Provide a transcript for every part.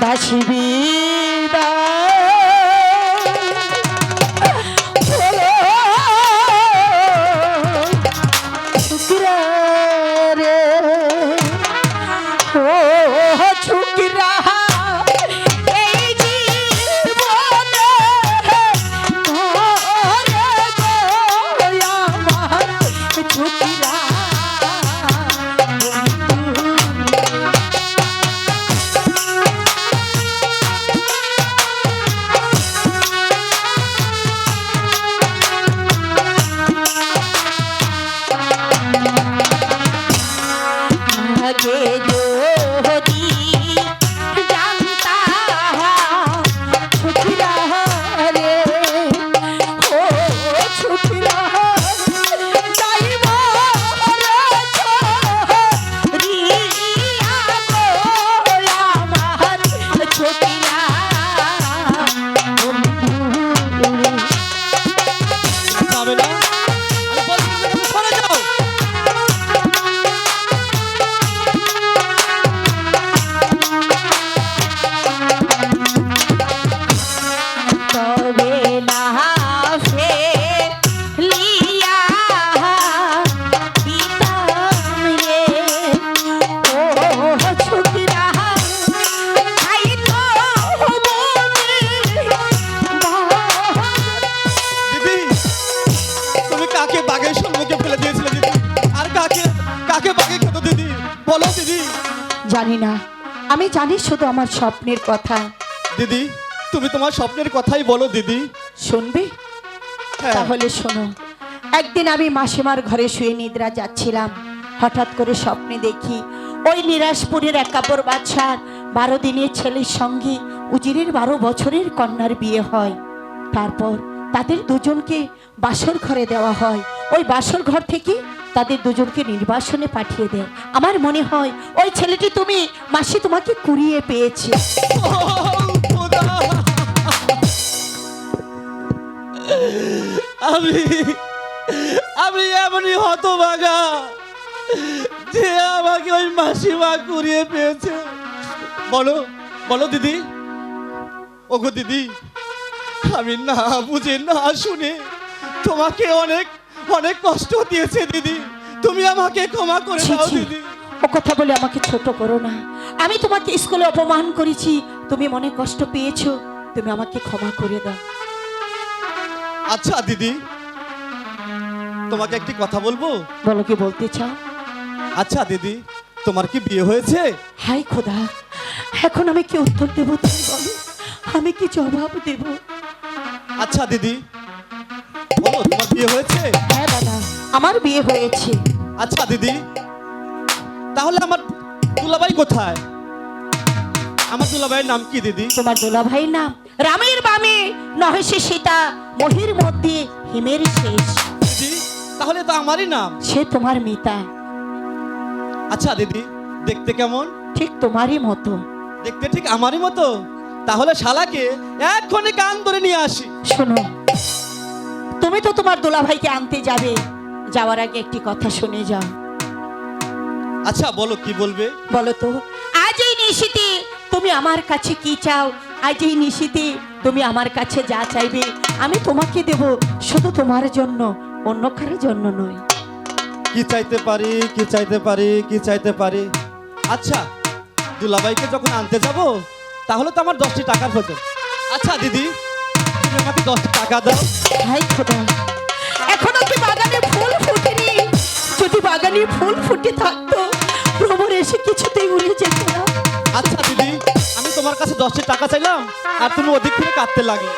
দাসী রে জানি না। আমি জানি শুধু আমার স্বপ্নের কথা। দিদি তুমি তোমার স্বপ্নের কথাই বলো দিদি। শুনবে? হ্যাঁ। তাহলে শোনো। একদিন আমি মাসিমার ঘরে শুয়ে নিদ্রা যাচ্ছিলাম। হঠাৎ করে স্বপ্নে দেখি ওই নিরাশপুরের এক কাপড় বাচ্চার বারো দিনের ছেলের সঙ্গে উজিরের বারো বছরের কন্যার বিয়ে হয়। তারপর তাদের দুজনকে বাসর ঘরে দেওয়া হয়। ওই বাসর ঘর থেকে তাদের দুজনকে নির্বাসনে পাঠিয়ে দেয় আমার মনে হয় ওই ছেলেটি তুমি মাসি তোমাকে কুড়িয়ে পেয়েছে। আমি আমি এমনই হতভাগা যে আমাকে ওই মাসিমা কুড়িয়ে পেয়েছে। বলো বলো দিদি। ওগো দিদি, আমি না বুঝে, না শুনে তোমাকে অনেক অনেক কষ্ট দিয়েছে দিদি। তুমি আমাকে ক্ষমা করে দাও দিদি। ও কথা বলে আমাকে ছোট করো না। আমি তোমাকে স্কুলে অপমান করেছি। তুমি মনে কষ্ট পেয়েছ। তুমি আমাকে ক্ষমা করে দাও। আচ্ছা দিদি। তোমাকে একটি কথা বলব? বলো কি বলতে চাও? আচ্ছা দিদি তোমার কি বিয়ে হয়েছে? হাই খোদা এখন আমি কি উত্তর দেবো তুমি বলো? আমি কি জবাব দেব? আচ্ছা দিদি বলো তোমার বিয়ে হয়েছে? হ্যাঁ দাদা আমার বিয়ে হয়েছে। আচ্ছা দিদি তাহলে আমার দুলাভাই কোথায়? আমার দুলাভাইয়ের নাম কি দিদি? তোমার নাম? রামের বামে নহে সে সীতা মহির মধ্যে হিমের শেষ। দিদি তাহলে তো আমারই নাম। সে তোমার মিতা। আচ্ছা দিদি দেখতে কেমন? ঠিক তোমারই মতো। দেখতে ঠিক আমারই মতো? তাহলে শালাকে এক্ষণে কান ধরে নিয়ে আসি। শোনো তুমি তো তোমার দোলা ভাইকে আনতে যাবে। যাওয়ার আগে একটি কথা শুনে যাও। আচ্ছা বলো কি বলবে? বলো তো আজ এই নিশিতে তুমি আমার কাছে কি চাও? আজ এই নিশিতে তুমি আমার কাছে যা চাইবে আমি তোমাকে দেব শুধু তোমার জন্য অন্য কারোর জন্য নয়। কি চাইতে পারি কি চাইতে পারি কি চাইতে পারি? আচ্ছা দুলাভাইকে যখন আনতে যাব তাহলে তো আমার দশটি টাকার প্রয়োজন। আচ্ছা দিদি আমাকে দশটি টাকা দাও। হাই খোদা। এখনও কি বাগানে ফুল ফুটেনি। যদি বাগানে ফুল ফুটে থাকতো ভ্রমণ এসে কিছুতেই উড়ে যেত না। আচ্ছা দিদি আমি তোমার কাছে দশটি টাকা চাইলাম আর তুমি ওদিক থেকে কাটতে লাগলে।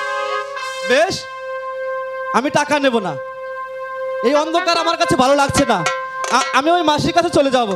বেশ আমি টাকা নেব না। এই অন্ধকার আমার কাছে ভালো লাগছে না। আমি ওই মাসির কাছে চলে যাব।